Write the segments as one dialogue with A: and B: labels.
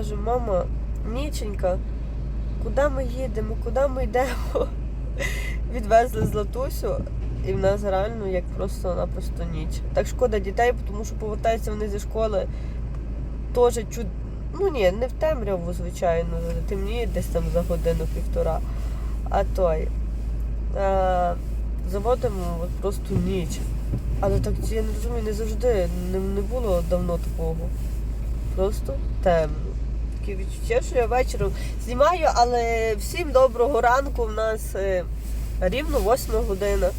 A: кажу, мама, ніченька, куди ми їдемо, куди ми йдемо? Відвезли Златусю, і в нас реально як просто-напросто ніч. Так шкода дітей, тому що повертаються вони зі школи теж чуд... Ну ні, не в темряву, звичайно, темніє десь там за годину-півтора. А той. А, заводимо от просто ніч. Але так я не розумію, не завжди не, не було давно такого. Просто темно. Таке відчуття, що я вечором знімаю, але всім доброго ранку. В нас е, рівно 8 година.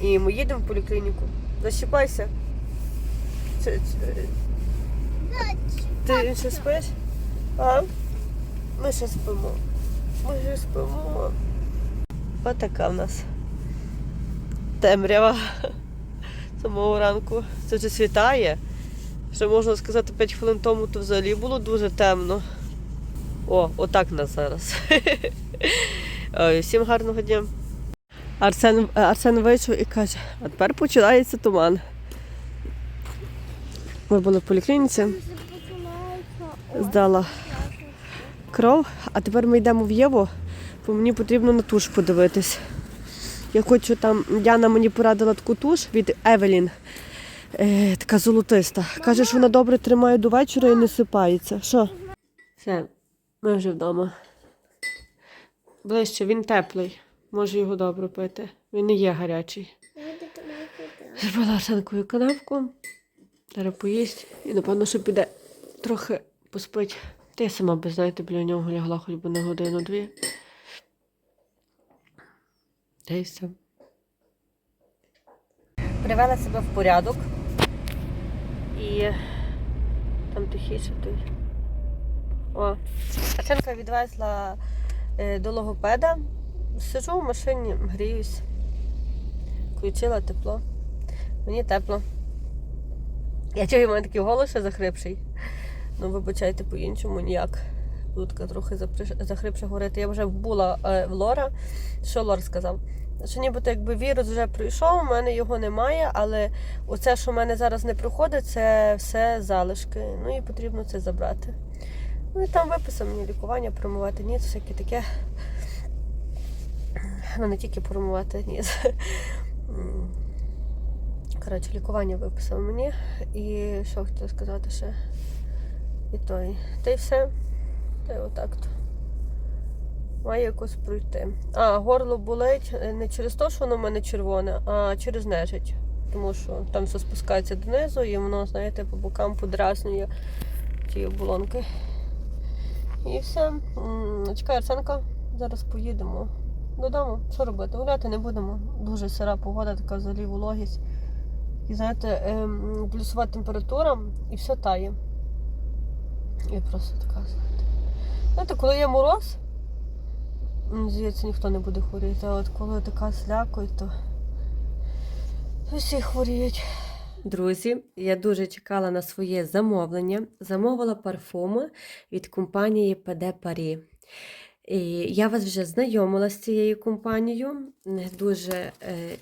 A: І ми їдемо в поліклініку. Защіпайся. Це, ти ще спиш? А? Ми ще спимо. Ми ще спимо. Отака в нас темрява самого ранку. Це вже світає. Ще можна сказати, 5 хвилин тому то взагалі було дуже темно. О, отак нас зараз. Всім гарного дня. Арсен, Арсен вийшов і каже, а тепер починається туман. Ми були в поліклініці, здала кров, а тепер ми йдемо в Єву, бо мені потрібно на туш подивитись. Я хочу там, Діана мені порадила таку туш від Евелін, е, така золотиста. Каже, що вона добре тримає до вечора і не сипається. Що? Все, ми вже вдома. Ближче, він теплий. Може його добре пити. Він не є гарячий. Зробила Арсенкою канавку. Зараз поїсть і, напевно, що піде трохи поспить. Та я сама би, знаєте, біля нього лягла хоч би на годину-дві. Та й все. Привела себе в порядок. І там тихіше той. О, Арсенка відвезла е, до логопеда. Сиджу в машині, гріюсь. Включила тепло. Мені тепло. Я чую, в мене такий голос ще захрипший. Ну, вибачайте по-іншому ніяк. Буду така трохи захрипше говорити. Я вже була е, в Лора. Що Лор сказав? Що нібито якби вірус вже пройшов, у мене його немає, але оце, що в мене зараз не проходить, це все залишки. Ну і потрібно це забрати. Ну і там виписав мені лікування, промивати ніс, всяке таке. Ну, не тільки промивати ніс. Коротше, лікування виписав мені. І що хотіла сказати ще? І той. Та й все. Та й отак то. Має якось пройти. А, горло болить е, не через те, що воно в мене червоне, а через нежить. Тому що там все спускається донизу і воно, знаєте, по бокам подразнює ті оболонки. І все. Чекай, Арсенка, зараз поїдемо додому. Що робити? Гуляти не будемо. Дуже сира погода, така взагалі вологість. І знаєте, ем, плюсова температура і все тає. І просто така, знаєте. Знаєте, коли є мороз, здається, ніхто не буде хворіти. А от коли така слякоть, то всі хворіють. Друзі, я дуже чекала на своє замовлення. Замовила парфуми від компанії PD Paris. Я вас вже знайомила з цією компанією. Е, Дуже е,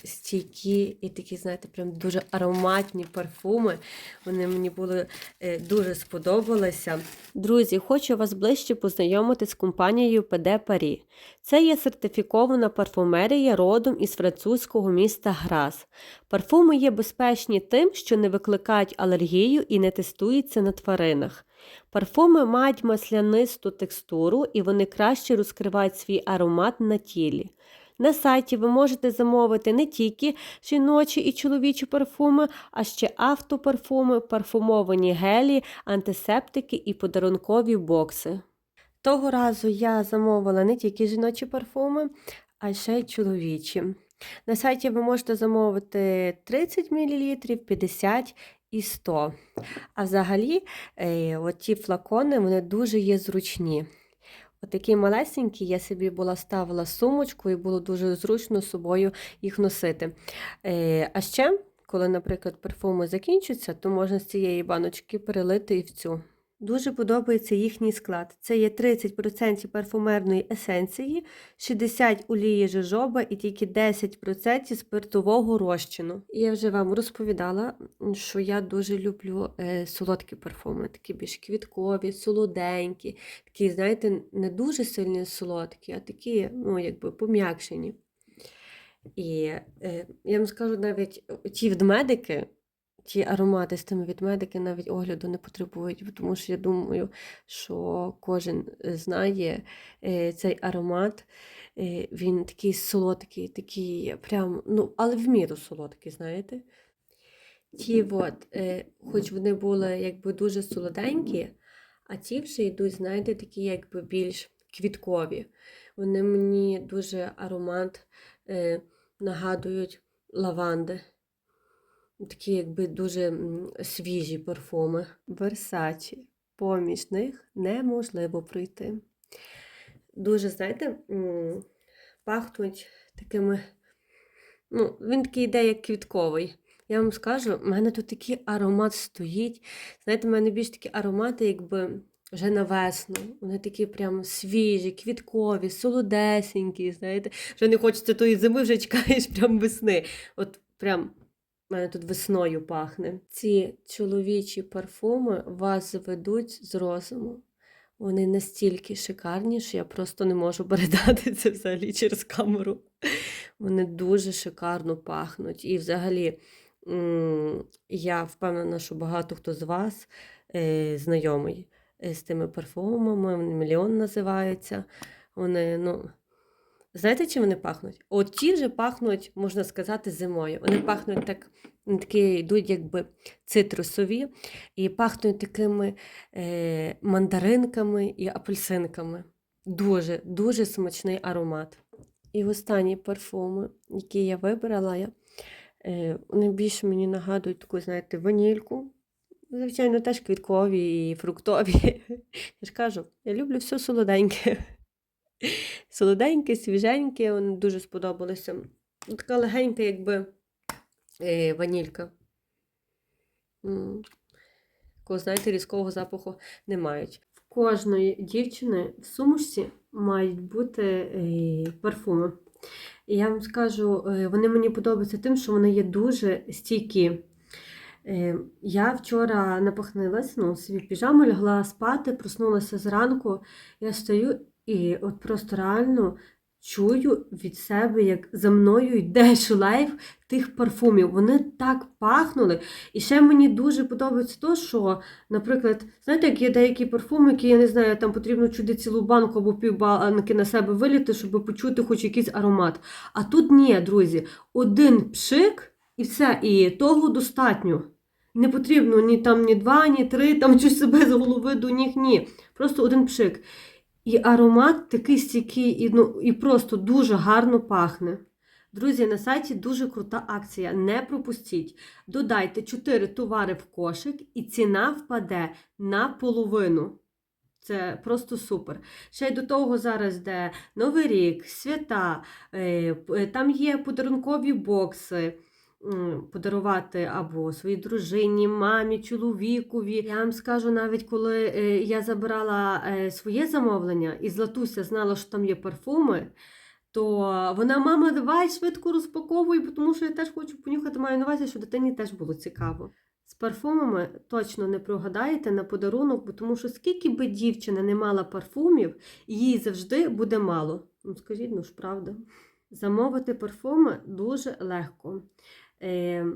A: стійкі і такі, знаєте, прям дуже ароматні парфуми. Вони мені були е, дуже сподобалися. Друзі, хочу вас ближче познайомити з компанією PD Paris. Це є сертифікована парфумерія родом із французького міста Грас. Парфуми є безпечні тим, що не викликають алергію і не тестуються на тваринах. Парфуми мають маслянисту текстуру і вони краще розкривають свій аромат на тілі. На сайті ви можете замовити не тільки жіночі і чоловічі парфуми, а ще автопарфуми, парфумовані гелі, антисептики і подарункові бокси. Того разу я замовила не тільки жіночі парфуми, а ще й чоловічі. На сайті ви можете замовити 30 мл, 50 і 100. А взагалі, ці ті флакони вони дуже є зручні. Отакі малесенькі я собі була ставила сумочку і було дуже зручно з собою їх носити. Е, а ще, коли, наприклад, парфуми закінчаться, то можна з цієї баночки перелити і в цю. Дуже подобається їхній склад. Це є 30% парфумерної есенції, 60 олії жожоба і тільки 10% спиртового розчину. Я вже вам розповідала, що я дуже люблю е, солодкі парфуми, такі більш квіткові, солоденькі, такі, знаєте, не дуже сильні солодкі, а такі, ну, якби пом'якшені. І е, я вам скажу навіть ті ведмедики, ті аромати з тими ведмедики навіть огляду не потребують, тому що я думаю, що кожен знає е, цей аромат. Е, він такий солодкий, такий прям, ну, але в міру солодкий, знаєте. Ті от, е, хоч вони були якби дуже солоденькі, а ті вже йдуть, знаєте, такі якби більш квіткові. Вони мені дуже аромат е, нагадують лаванди. Такі якби дуже свіжі парфуми. Версачі. Поміж них неможливо пройти. Дуже, знаєте, пахнуть такими. Ну, він такий йде як квітковий. Я вам скажу, в мене тут такий аромат стоїть. Знаєте, в мене більш такі аромати, якби вже на весну. Вони такі прям свіжі, квіткові, солодесенькі, знаєте. Вже не хочеться тої зими, вже чекаєш прям весни. От прям в мене тут весною пахне. Ці чоловічі парфуми вас заведуть з розуму. Вони настільки шикарні, що я просто не можу передати це взагалі через камеру. Вони дуже шикарно пахнуть. І взагалі, я впевнена, що багато хто з вас е, знайомий е, з тими парфумами, мільйон називаються. Вони, ну, знаєте, чим вони пахнуть? От ті вже пахнуть, можна сказати, зимою. Вони пахнуть так, такі йдуть якби цитрусові, і пахнуть такими е, мандаринками і апельсинками. Дуже, дуже смачний аромат. І останні парфуми, які я вибрала, я, е, вони більше мені нагадують таку, знаєте, ванільку. Звичайно, теж квіткові і фруктові. Я ж кажу, я люблю все солоденьке. Солоденьке, свіженьке, вони дуже сподобалися. Ну, Така легенька, якби е, ванілька. Такого, знаєте, різкого запаху не мають. В кожної дівчини в сумочці мають бути е, парфуми. І я вам скажу, е, вони мені подобаються тим, що вони є дуже стійкі. Я вчора напахнилась, ну, собі піжаму лягла спати, проснулася зранку. Я стою і от просто реально чую від себе, як за мною йде шлейф тих парфумів. Вони так пахнули. І ще мені дуже подобається то, що, наприклад, знаєте, як є деякі парфуми, які, я не знаю, там потрібно чути цілу банку або півбанки на себе виліти, щоб почути хоч якийсь аромат. А тут ні, друзі, один пшик і все, і того достатньо. Не потрібно ні там ні два, ні три, там щось себе з голови до ніг, ні. Просто один пшик. І аромат такий стійкий, і, ну, і просто дуже гарно пахне. Друзі, на сайті дуже крута акція. Не пропустіть. Додайте 4 товари в кошик, і ціна впаде на половину. Це просто супер. Ще й до того зараз йде Новий рік, свята, е, там є подарункові бокси. Подарувати або своїй дружині, мамі, чоловікові. Я вам скажу, навіть коли е, я забирала е, своє замовлення і Златуся знала, що там є парфуми, то вона, мама, давай швидко розпаковуй, тому що я теж хочу понюхати, маю на увазі, що дитині теж було цікаво. З парфумами точно не прогадаєте на подарунок, бо тому що скільки би дівчина не мала парфумів, їй завжди буде мало. Ну, скажіть, ну ж правда. Замовити парфуми дуже легко. Е,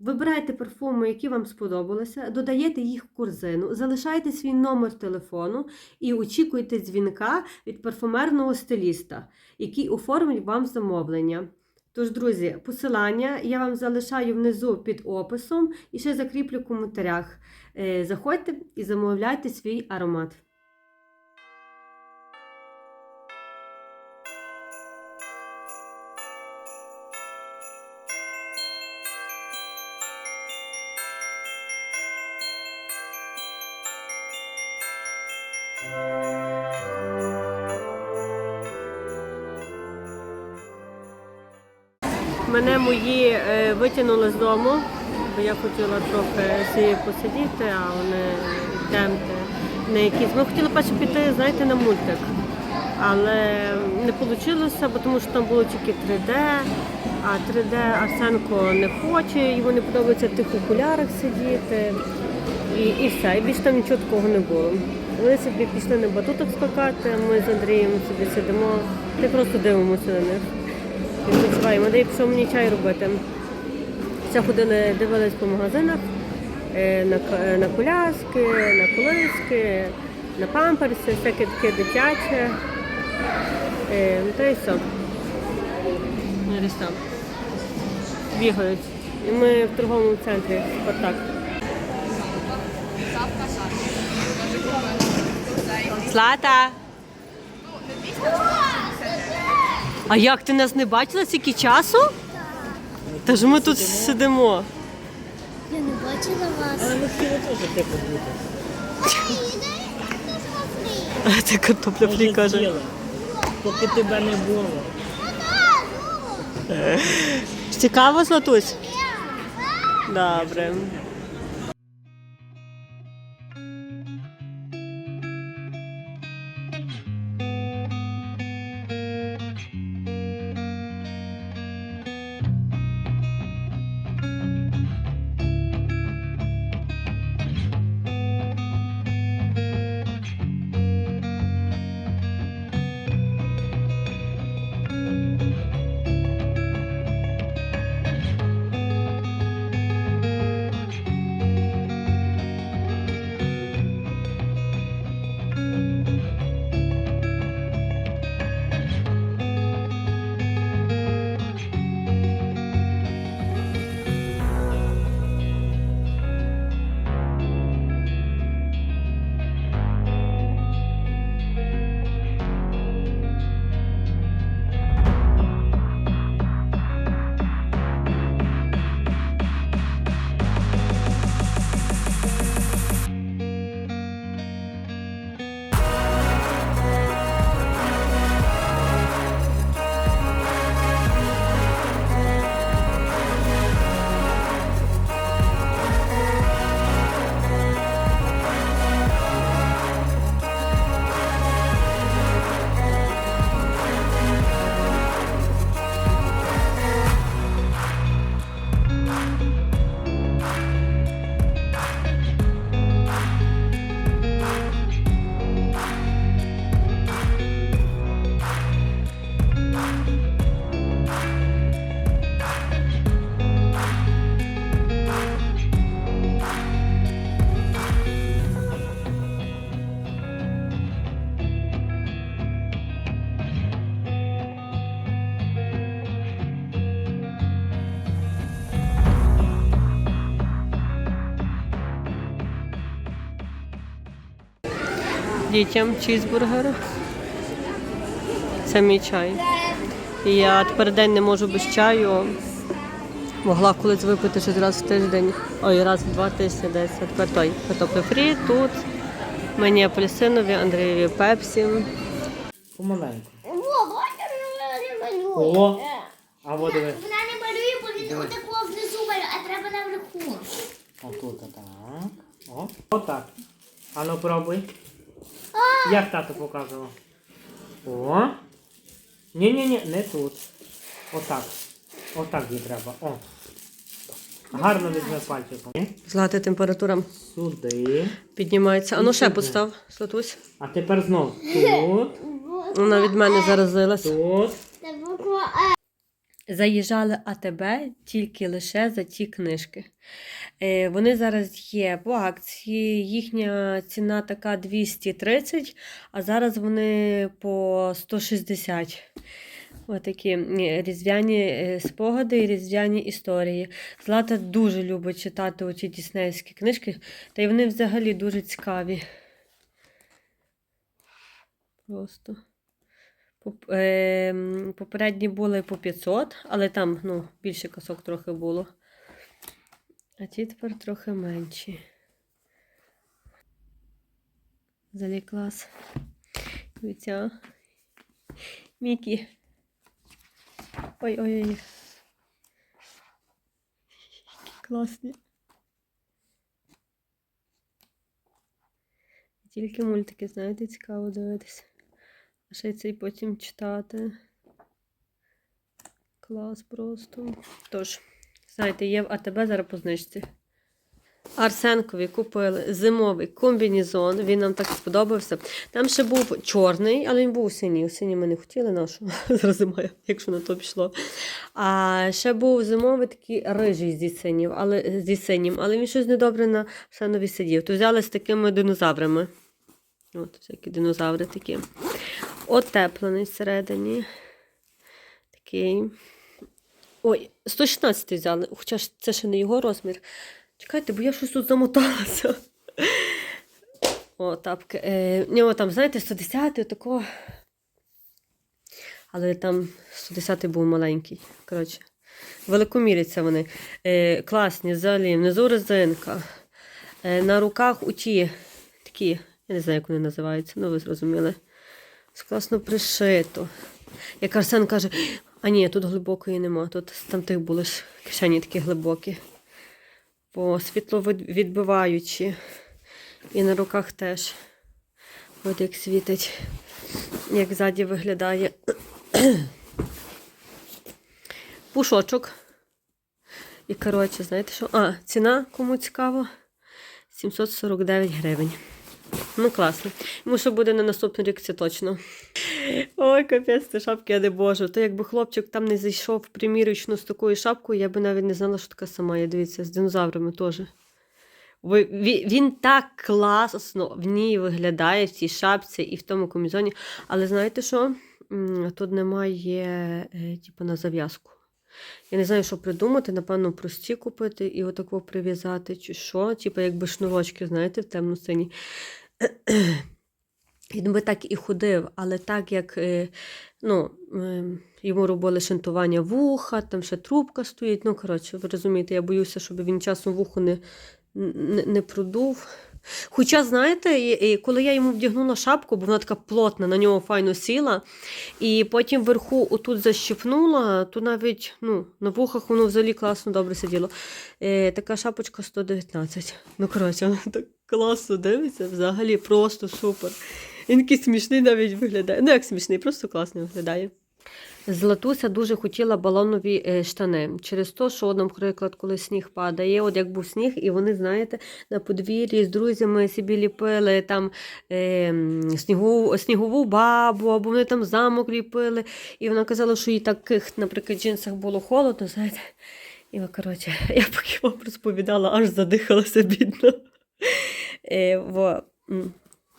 A: Вибирайте парфуми, які вам сподобалися, додаєте їх в корзину, залишайте свій номер телефону і очікуйте дзвінка від парфумерного стиліста, який оформить вам замовлення. Тож, друзі, посилання я вам залишаю внизу під описом і ще закріплю в коментарях. Е, Заходьте і замовляйте свій аромат. Витягнули дому, бо я хотіла трохи сі посидіти, а вони йдемте на якісь. Ми хотіли перше піти, знаєте, на мультик. Але не вийшло, бо тому що там було тільки 3D, а 3D Арсенко не хоче, йому не подобається в тих окулярах сидіти. І, і все, і більше там нічого такого не було. Вони собі пішли на батуток скакати, ми з Андрієм собі сидимо й просто дивимося на них. Відпочиваємо. Андрій пішов мені чай робити. Все ходили, дивились по магазинах е, на, на коляски, на колиски, на памперси, всяке таке дитяче. Е, ну, Та й все. Ну, Десь там. Бігають. І ми в торговому центрі Спартак. Злата! А як ти нас не бачила стільки часу? Та ж ми тут сидимо.
B: Я не бачила вас.
C: Але ми хотіли теж тепло бути.
A: А ти картопля фрі каже.
C: Поки тебе не було.
A: Цікаво, Златусь? Добре. Дітям чізбургер. Це мій чай. І я тепер день не можу без чаю. Могла колись випити щось раз в тиждень, ой, раз в два тижні десь. Тепер той картопля фрі тут. Мені апельсинові, Андрієві пепсі.
C: Помаленьку.
B: О, вона не малює.
C: О! А от диви.
B: Вона не малює, бо він отако внизу малює, а треба наверху.
C: Отут, так. О. Отак. А ну пробуй. Як тато показував? О. Ні-ні-ні, не тут. Отак. Отак їй треба. О. Гарно візьме пальчиком.
A: Злата температура
C: Сюди.
A: піднімається. А ну ще постав, Слатусь.
C: А тепер знов. Тут.
A: Вона від мене заразилась.
C: Тут.
B: Це буква Е.
A: Заїжджали АТБ тільки лише за ті книжки. Е, Вони зараз є по акції. Їхня ціна така 230, а зараз вони по 160. Отакі різдвяні е, спогади і різдвяні історії. Злата дуже любить читати оці діснейські книжки, та й вони взагалі дуже цікаві. Просто. Ем, Попередні були по 500, але там ну, більше касок трохи було. А ті тепер трохи менші. Взагалі клас. Дивіться. Мікі. Ой-ой-ой. Класні. Тільки мультики, знаєте, цікаво дивитися. Ще цей потім читати. Клас просто. Тож, знаєте, є в АТБ зараз по знижці. Арсенкові купили зимовий комбінезон. Він нам так сподобався. Там ще був чорний, але він був синій. Синій ми не хотіли нашу. Зараз зима, якщо на то пішло. А ще був зимовий такий рижий зі синів, але зі синім, але він щось недобре на Арсенові сидів. То взяли з такими динозаврами. От, всякі динозаври такі. Отеплений всередині. Такий. Ой, 116 взяли, хоча ж це ще не його розмір. Чекайте, бо я щось тут замоталася. О, тапки. Е, нього там, знаєте, 110 отако. Але там 110 був маленький. Коротше, великоміряться вони. Е, класні, взагалі, внизу резинка. Е, на руках у ті такі, я не знаю, як вони називаються, ну ви зрозуміли. З класно пришито. Як Арсен каже, а ні, тут глибокої нема. Тут там тих були ж кишені такі глибокі. Бо світло відбиваючі. І на руках теж. От як світить, як ззаді виглядає. Пушочок. І коротше, знаєте що? А, ціна, кому цікаво, 749 гривень. Ну, класно. Йому що буде на наступний рік, це точно. Ой, капець, це шапки, я не божу. То якби хлопчик там не зайшов в примірочну з такою шапкою, я би навіть не знала, що така сама. Я дивіться, з динозаврами теж. Він так класно в ній виглядає, в цій шапці і в тому комізоні. Але знаєте що? Тут немає, е, типу, на зав'язку. Я не знаю, що придумати, напевно, прості купити і отако прив'язати, чи що. Типу, якби шнурочки, знаєте, в темно-синій. Він би так і ходив, але так як е, ну, е, йому робили шинтування вуха, там ще трубка стоїть. Ну, коротше, ви розумієте, я боюся, щоб він часом вухо не, не, не продув. Хоча, знаєте, коли я йому вдягнула шапку, бо вона така плотна, на нього файно сіла, і потім вверху отут защипнула, то навіть ну, на вухах воно взагалі класно добре сиділо. Е, така шапочка 119. Ну, коротше, так класно дивиться, взагалі просто супер. Він такий смішний навіть виглядає. Ну, як смішний, просто класно виглядає. Златуся дуже хотіла балонові е, штани. Через те, що, наприклад, коли сніг падає, от як був сніг, і вони, знаєте, на подвір'ї з друзями собі ліпили там е, м, снігову, снігову бабу, або вони там замок ліпили. І вона казала, що їй таких, наприклад, джинсах було холодно, знаєте. І, коротше, я поки вам розповідала, аж задихалася бідно. Е, во,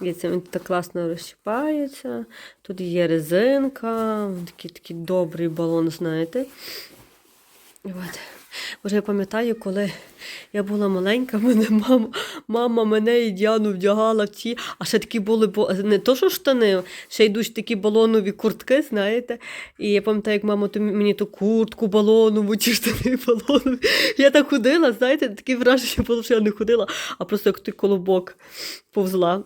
A: він так класно розчіпається. Тут є резинка, такий такий добрий балон, знаєте. От. Боже, я пам'ятаю, коли я була маленька, мене мама, мама мене і Діану вдягала в ті, а ще такі були не то, що штани, ще йдуть такі балонові куртки, знаєте. І я пам'ятаю, як мама мені ту куртку балонову, ті штани балонові. Я так ходила, знаєте, таке враження було, що я не ходила, а просто як той колобок повзла.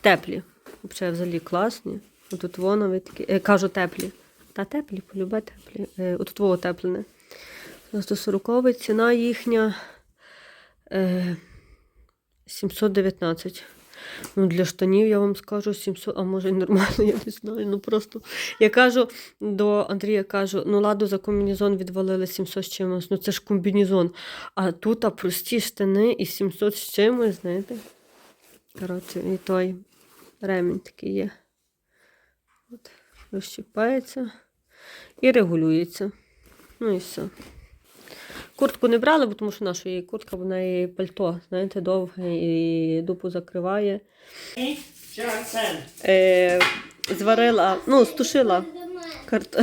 A: Теплі. Взагалі, взагалі класні. Тут воно такі. е, Кажу теплі. Та теплі, полюбе теплі. Е, От твого теплене. 140 ціна їхня е, 719. Ну, для штанів я вам скажу 700, а може й нормально, я не знаю. Ну просто я кажу до Андрія, кажу, ну ладу за комбінезон відвалили 700 з чимось. Ну це ж комбінезон. А тут а прості штани і 700 з чимось, знаєте. Коротше, і той ремінь такий є. От, розщіпається і регулюється. Ну і все. Куртку не брали, бо тому що наша її куртка, вона і пальто, знаєте, довге і дупу закриває. Е, зварила, ну, стушила карт...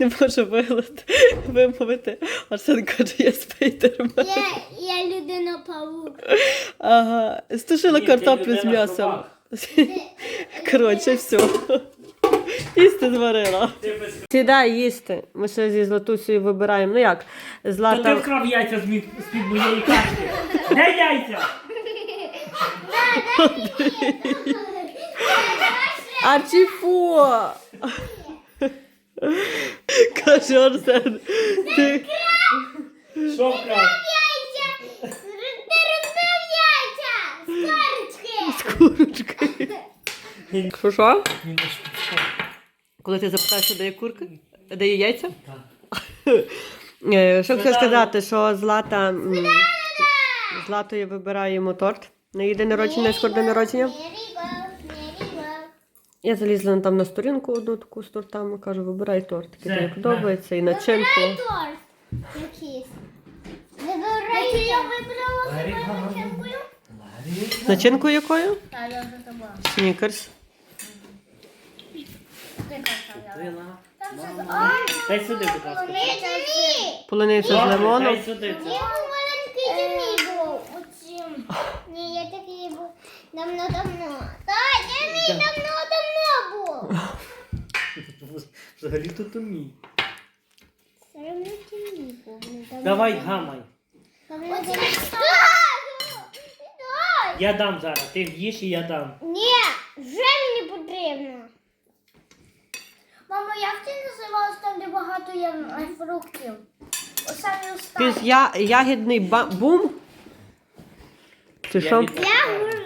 A: Не можу вимовити. Арсен каже, я спейдермен.
B: Я, я людина павук.
A: Ага, стушила картоплю з м'ясом. Коротше, все. Їсти зварила. Сідай їсти. Ми ще зі Златусею вибираємо. Ну як?
C: Та ти
A: Злата.
C: вкрав яйця з-під з-під моєї кашки. Де яйця?
A: Арчіфо! Каже Арсен. Ти...
C: Що вкрав?
B: Яйця! Ти розбив яйця! Скорочки!
A: Що що?
C: Він не шпицько.
A: Коли ти запитаєш, де є курка? Де є яйця?
C: Так.
A: Е, Що
C: Злата.
A: сказати, що Злата м, Златою вибираємо торт на її день народження, скоро день народження. Я залізла там на сторінку одну таку з тортами, кажу, вибирай торт, який тобі подобається, і начинку.
B: Торт. Якийсь. Вибирай. Я вибрала себе.
A: Начинку якою?
B: Так, я вже забула.
A: Снікерс.
C: Мама. Дай сюди, будь ласка.
B: Ні,
A: Полуниця з лимоном.
C: Дай сюди
B: Ні,
C: це.
B: маленький Демій був. Оцім. Ні, я такий був давно-давно. Так, Демій
C: Так.
B: давно-давно був.
C: Взагалі тут умій.
B: Все одно Демій був.
C: Давай гамай. Я дам зараз. Ти в'їш і я дам.
B: Ні, вже мені потрібно. Мамо, як ти називалась багато є фруктів? Останній
A: я, ягідний ба- бум. Чи що?
B: Я